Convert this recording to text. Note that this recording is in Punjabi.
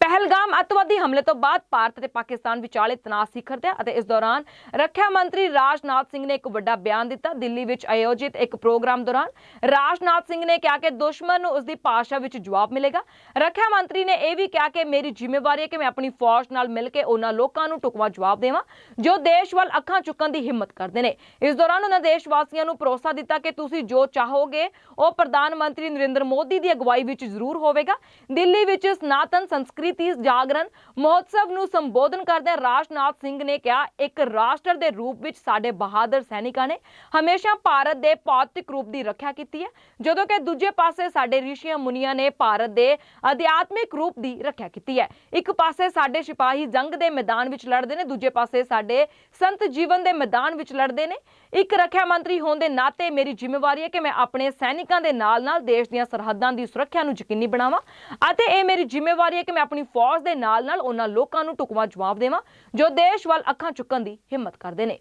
ਪਹਿਲਗਾਮ ਅੱਤਵਾਦੀ ਹਮਲੇ ਤੋਂ ਬਾਅਦ ਭਾਰਤ ਅਤੇ ਪਾਕਿਸਤਾਨ ਵਿਚਾਲੇ ਤਣਾਅ ਸਿਖਰਦਿਆ ਅਤੇ ਇਸ ਦੌਰਾਨ ਰੱਖਿਆ ਮੰਤਰੀ ਰਾਜਨਾਥ ਸਿੰਘ ਨੇ ਇੱਕ ਵੱਡਾ ਬਿਆਨ ਦਿੱਤਾ। ਦਿੱਲੀ ਵਿੱਚ ਆਯੋਜਿਤ ਇੱਕ ਪ੍ਰੋਗਰਾਮ ਦੌਰਾਨ ਰਾਜਨਾਥ ਸਿੰਘ ਨੇ ਕਿਹਾ ਕਿ ਦੁਸ਼ਮਣ ਨੂੰ ਉਸ ਦੀ ਭਾਸ਼ਾ ਵਿੱਚ ਜਵਾਬ ਮਿਲੇਗਾ। ਰੱਖਿਆ ਮੰਤਰੀ ਨੇ ਇਹ ਵੀ ਕਿਹਾ ਕਿ ਮੇਰੀ ਜ਼ਿੰਮੇਵਾਰੀ ਹੈ ਕਿ ਮੈਂ ਆਪਣੀ ਫੌਜ ਨਾਲ ਮਿਲ ਕੇ ਉਹਨਾਂ ਲੋਕਾਂ ਨੂੰ ਟੁਕਵਾ ਜਵਾਬ ਦੇਵਾਂ, ਜੋ ਦੇਸ਼ ਵੱਲ ਅੱਖਾਂ ਚੁੱਕਣ ਦੀ ਹਿੰਮਤ ਕਰਦੇ ਨੇ। ਇਸ ਦੌਰਾਨ ਉਹਨਾਂ ਦੇਸ਼ ਵਾਸੀਆਂ ਨੂੰ ਭਰੋਸਾ ਦਿੱਤਾ ਕਿ ਤੁਸੀਂ ਜੋ ਚਾਹੋਗੇ, ਉਹ ਪ੍ਰਧਾਨ ਮੰਤਰੀ ਨਰਿੰਦਰ ਮੋਦੀ ਦੀ ਅਗਵਾਈ ਵਿੱਚ ਜ਼ਰੂਰ ਹੋਵੇਗਾ। ਦਿੱਲੀ ਵਿੱਚ ਸਨਾਤਨ ਸੰਸਕ੍ਰਿਤੀ ਜਾਗਰਣ ਮਹੋਤਸਵ ਨੂੰ ਸੰਬੋਧਨ ਕਰਦਿਆਂ ਰਾਜਨਾਥ ਸਿੰਘ ਨੇ ਕਿਹਾ, ਇੱਕ ਰਾਸ਼ਟਰ ਦੇ ਰੂਪ ਵਿੱਚ ਸਾਡੇ ਬਹਾਦਰ ਸੈਨਿਕਾਂ ਨੇ ਹਮੇਸ਼ਾ ਭਾਰਤ ਦੇ ਭੌਤਿਕ ਰੂਪ ਦੀ ਰੱਖਿਆ ਕੀਤੀ ਹੈ, ਜਦੋਂ ਕਿ ਦੂਜੇ ਪਾਸੇ ਸਾਡੇ ਰਿਸ਼ੀਆਂ ਮੁਨੀਆਂ ਨੇ ਭਾਰਤ ਦੇ ਅਧਿਆਤਮਿਕ ਰੂਪ ਦੀ ਰੱਖਿਆ ਕੀਤੀ ਹੈ। ਇੱਕ ਪਾਸੇ ਸਾਡੇ ਸਿਪਾਹੀ ਜੰਗ ਦੇ ਮੈਦਾਨ ਵਿੱਚ ਲੜਦੇ ਨੇ, ਦੂਜੇ ਪਾਸੇ ਸਾਡੇ ਸੰਤ ਜੀਵਨ ਦੇ ਮੈਦਾਨ ਵਿੱਚ ਲੜਦੇ ਨੇ। ਇੱਕ ਰੱਖਿਆ ਮੰਤਰੀ ਹੋਣ ਦੇ ਨਾਤੇ ਮੇਰੀ ਜ਼ਿੰਮੇਵਾਰੀ ਹੈ ਕਿ ਮੈਂ ਆਪਣੇ ਸੈਨਿਕਾਂ ਦੇ ਨਾਲ-ਨਾਲ ਦੇਸ਼ ਦੀਆਂ ਸਰਹੱਦਾਂ ਦੀ ਸੁਰੱਖਿਆ ਨੂੰ ਯਕੀਨੀ ਬਣਾਵਾਂ ਅਤੇ ਇਹ ਮੇਰੀ ਜ਼ਿੰਮੇਵਾਰੀ ਹੈ ਕਿ ਮੈਂ ਆਪਣੀ ਫੌਜ ਦੇ ਨਾਲ-ਨਾਲ ਉਹਨਾਂ ਲੋਕਾਂ ਨੂੰ ਟੁਕਵਾ ਜਵਾਬ ਦੇਵਾਂ, ਜੋ ਦੇਸ਼ ਵੱਲ ਅੱਖਾਂ ਚੁੱਕਣ ਦੀ ਹਿੰਮਤ ਕਰਦੇ ਨੇ।